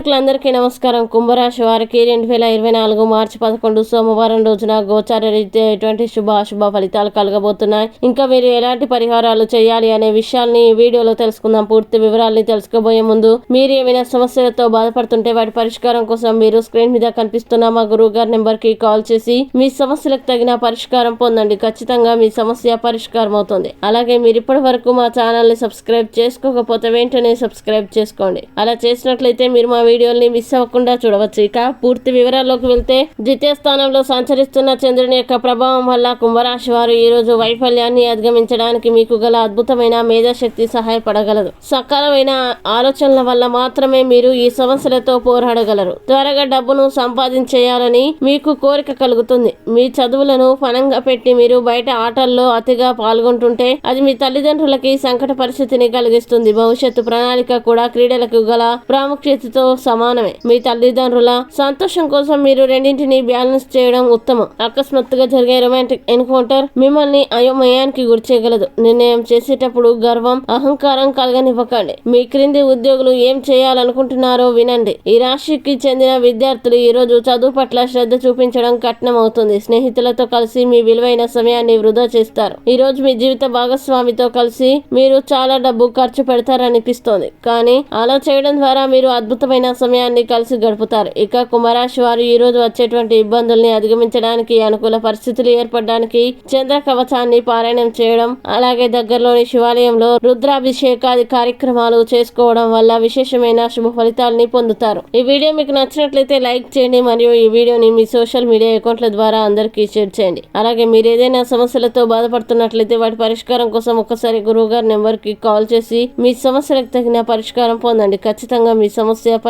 అందరికీ నమస్కారం. కుంభరాశి వారికి రెండు వేల ఇరవై నాలుగు మార్చి పదకొండు సోమవారం రోజున గోచార రీత్యా ఎటువంటి శుభ అశుభ ఫలితాలు కలగబోతున్నాయి? ఇంకా మీరు ఎలాంటి పరిహారాలు చేయాలి అనే విషయాల్ని ఈ వీడియోలో తెలుసుకుందాం. పూర్తి వివరాల్ని తెలుసుకోబోయే ముందు మీరు ఏమైనా సమస్యలతో బాధపడుతుంటే వాటి పరిష్కారం కోసం మీరు స్క్రీన్ మీద కనిపిస్తున్న మా గురువు గారి నెంబర్కి కాల్ చేసి మీ సమస్యలకు తగిన పరిష్కారం పొందండి. ఖచ్చితంగా మీ సమస్య పరిష్కారం అవుతుంది. అలాగే మీరు ఇప్పటి వరకు మా ఛానల్ని సబ్స్క్రైబ్ చేసుకోకపోతే వెంటనే సబ్స్క్రైబ్ చేసుకోండి. అలా చేసినట్లయితే మీరు మా వీడియోల్ని మిస్ అవ్వకుండా చూడవచ్చు. ఇక పూర్తి వివరాల్లోకి వెళ్తే ద్వితీయ స్థానంలో సంచరిస్తున్న చంద్రుని యొక్క ప్రభావం వల్ల కుంభరాశి వారు ఈ రోజు వైఫల్యాన్ని అధిగమించడానికి మీకు గల అద్భుతమైన మేధాశక్తి సహాయపడగలదు. సకాలమైన ఆలోచనల వల్ల మాత్రమే మీరు ఈ సమస్యలతో పోరాడగలరు. త్వరగా డబ్బును సంపాదించేయాలని మీకు కోరిక కలుగుతుంది. మీ చదువులను పనంగా పెట్టి మీరు బయట ఆటల్లో అతిగా పాల్గొంటుంటే అది మీ తల్లిదండ్రులకి సంకట పరిస్థితిని కలిగిస్తుంది. భవిష్యత్తు ప్రణాళిక కూడా క్రీడలకు గల ప్రాముఖ్యతతో సమానమే. మీ తల్లిదండ్రుల సంతోషం కోసం మీరు రెండింటిని బ్యాలెన్స్ చేయడం ఉత్తమం. అకస్మాత్తుగా జరిగే రొమాంటిక్ ఎన్కౌంటర్ మిమ్మల్ని అయోమయానికి గురి చేయగలదు. నిర్ణయం చేసేటప్పుడు గర్వం అహంకారం కలగనివ్వకండి. మీ క్రింది ఉద్యోగులు ఏం చేయాలనుకుంటున్నారో వినండి. ఈ రాశికి చెందిన విద్యార్థులు ఈ రోజు చదువు పట్ల శ్రద్ధ చూపించడం కఠినం అవుతుంది స్నేహితులతో కలిసి మీ విలువైన సమయాన్ని వృధా చేస్తారు. ఈ రోజు మీ జీవిత భాగస్వామితో కలిసి మీరు చాలా డబ్బు ఖర్చు పెడతారనిపిస్తోంది. కానీ అలా చేయడం ద్వారా మీరు అద్భుతమైన సమయాన్ని కలిసి గడుపుతారు. ఇక కుంభరాశి వారు ఈ రోజు వచ్చేటువంటి ఇబ్బందుల్ని అధిగమించడానికి అనుకూల పరిస్థితులు ఏర్పడడానికి చంద్ర కవచాన్ని పారాయణం చేయడం అలాగే దగ్గరలోని శివాలయంలో రుద్రాభిషేకాది కార్యక్రమాలు చేసుకోవడం వల్ల విశేషమైన శుభ ఫలితాలని పొందుతారు. ఈ వీడియో మీకు నచ్చినట్లయితే లైక్ చేయండి మరియు ఈ వీడియోని మీ సోషల్ మీడియా అకౌంట్ల ద్వారా అందరికీ షేర్ చేయండి. అలాగే మీరు ఏదైనా సమస్యలతో బాధపడుతున్నట్లయితే వాటి పరిష్కారం కోసం ఒక్కసారి గురువు గారి నెంబర్కి కాల్ చేసి మీ సమస్యలకు తగిన పరిష్కారం పొందండి. ఖచ్చితంగా మీ సమస్య